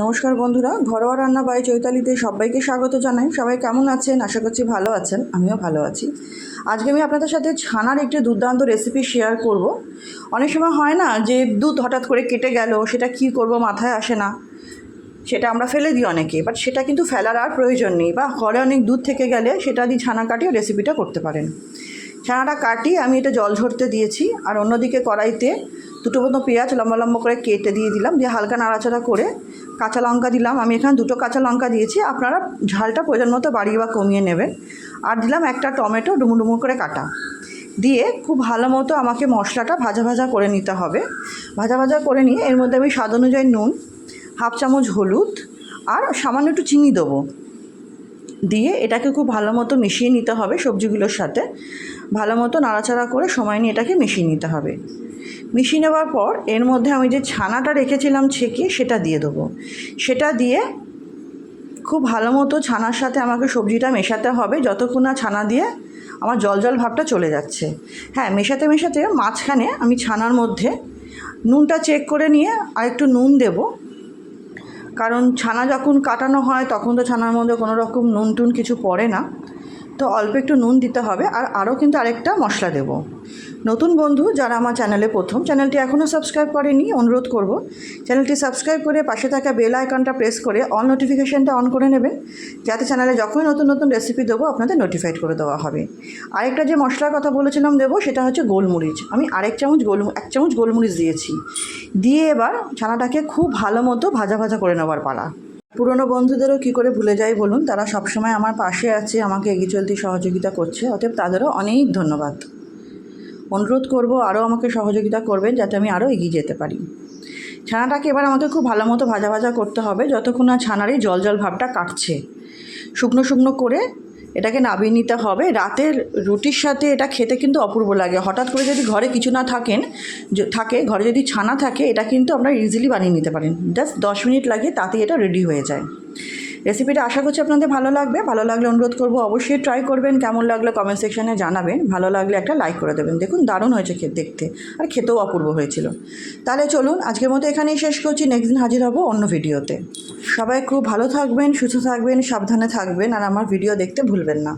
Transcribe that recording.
নমস্কার বন্ধুরা, ঘরোয়া রান্না বাই চৈতালিতে সবাইকে স্বাগত জানাই। সবাই কেমন আছেন? আশা করছি ভালো আছেন। আমিও ভালো আছি। আজকে আমি আপনাদের সাথে ছানার একটি দুর্দান্ত রেসিপি শেয়ার করব। অনেক সময় হয় না যে দুধ হঠাৎ করে কেটে গেল, সেটা কি করব মাথায় আসে না। সেটা আমরা ফেলে দিই অনেকে বাট সেটা কিন্তু ফেলার আর প্রয়োজন নেই, বা ঘরে অনেক দুধ থেকে গেলে সেটা দিয়ে ছানা কাটিয়ে রেসিপিটা করতে পারেন। ছানাটা কাটিয়ে আমি এটা জল ঝরতে দিয়েছি, আর অন্যদিকে কড়াইতে দুটো মতো পেঁয়াজ লম্বা লম্বা করে কেটে দিয়ে দিলাম, দিয়ে হালকা নাড়াচাড়া করে কাঁচা লঙ্কা দিলাম। আমি এখানে দুটো কাঁচা লঙ্কা দিয়েছি, আপনারা ঝালটা প্রয়োজন মতো বাড়িয়ে বা কমিয়ে নেবেন। আর দিলাম একটা টমেটো ডুমু ডুমু করে কাটা। দিয়ে খুব ভালো মতো আমাকে মশলাটা ভাজা ভাজা করে নিতে হবে। ভাজা ভাজা করে নিয়ে এর মধ্যে আমি স্বাদ অনুযায়ী নুন, হাফ চামচ হলুদ, আর সামান্য একটু চিনি দেবো। দিয়ে এটাকে খুব ভালো মতো মিশিয়ে নিতে হবে সবজিগুলোর সাথে। ভালো মতো নাড়াচাড়া করে সময় নিয়ে এটাকে মিশিয়ে নিতে হবে। মিশিয়ে নেওয়ার পর এর মধ্যে আমি যে ছানাটা রেখেছিলাম ছেঁকে সেটা দিয়ে দেবো। সেটা দিয়ে খুব ভালো মতো ছানার সাথে আমাকে সবজিটা মেশাতে হবে যতক্ষণ না ছানা দিয়ে আমার জল জল ভাবটা চলে যাচ্ছে। হ্যাঁ মেশাতে মেশাতে মাঝখানে আমি ছানার মধ্যে নুনটা চেক করে নিয়ে আর একটু নুন দেবো। কারণ ছানা যখন কাটানো হয়, তখন তো ছানার মধ্যে কোনো রকম নুন টুন কিছু পড়ে না। তো অল্প একটু নুন দিতে হবে আর আরও কিন্তু আরেকটা মশলা দেব। নতুন বন্ধু যারা আমার চ্যানেলে প্রথম, চ্যানেলটি এখনও সাবস্ক্রাইব করেনি, অনুরোধ করব, চ্যানেলটি সাবস্ক্রাইব করে পাশে থাকা বেল আইকনটা প্রেস করে অল নোটিফিকেশানটা অন করে নেবেন, যাতে চ্যানেলে যখনই নতুন নতুন রেসিপি দেবো আপনাদের নোটিফাইড করে দেওয়া হবে। আরেকটা যে মশলার কথা বলেছিলাম দেবো সেটা হচ্ছে গোলমরিচ। আমি আরেক চামচ গোল, এক চামচ গোলমরিচ দিয়েছি। দিয়ে এবার ছানাটাকে খুব ভালো মতো ভাজা ভাজা করে নেওয়ার পালা। পুরনো বন্ধুদেরও কি করে ভুলে যাই বলুন? তারা সবসময় আমার পাশে আছে, আমাকে এগিয়ে চলতে সহযোগিতা করছে, অতএব তাদেরও অনেক ধন্যবাদ। অনুরোধ করব আরও আমাকে সহযোগিতা করবেন যাতে আমি আরও এগিয়ে যেতে পারি। ছানাটাকে এবার আমাকে খুব ভালো মতো ভাজা ভাজা করতে হবে, যতক্ষণ না ছানার এই জল জল ভাবটা কাটছে। শুকনো শুকনো করে এটাকে নাবিয়ে নিতে হবে। রাতের রুটির সাথে এটা খেতে কিন্তু অপূর্ব লাগে। হঠাৎ করে যদি ঘরে কিছু না থাকেন থাকে, ঘরে যদি ছানা থাকে, এটা কিন্তু আপনারা ইজিলি বানিয়ে নিতে পারেন। জাস্ট দশ মিনিট লাগে তাতেই এটা রেডি হয়ে যায়। রেসিপিটা আশা করছি আপনাদের ভালো লাগবে। ভালো লাগলে অনুরোধ করব অবশ্যই ট্রাই করবেন। কেমন লাগল কমেন্ট সেকশানে জানাবেন। ভালো লাগলে একটা লাইক করে দেবেন। দেখুন, দারুণ হয়েছে খেতে দেখতে। আর খেতেও অপূর্ব হয়েছিল। তাহলে চলুন, আজকের মতো এখানেই শেষ করছি। নেক্সট দিন হাজির হব অন্য ভিডিওতে সবাই খুব ভালো থাকবেন, সুস্থ থাকবেন, সাবধানে থাকবেন। আর আমার ভিডিও দেখতে ভুলবেন না।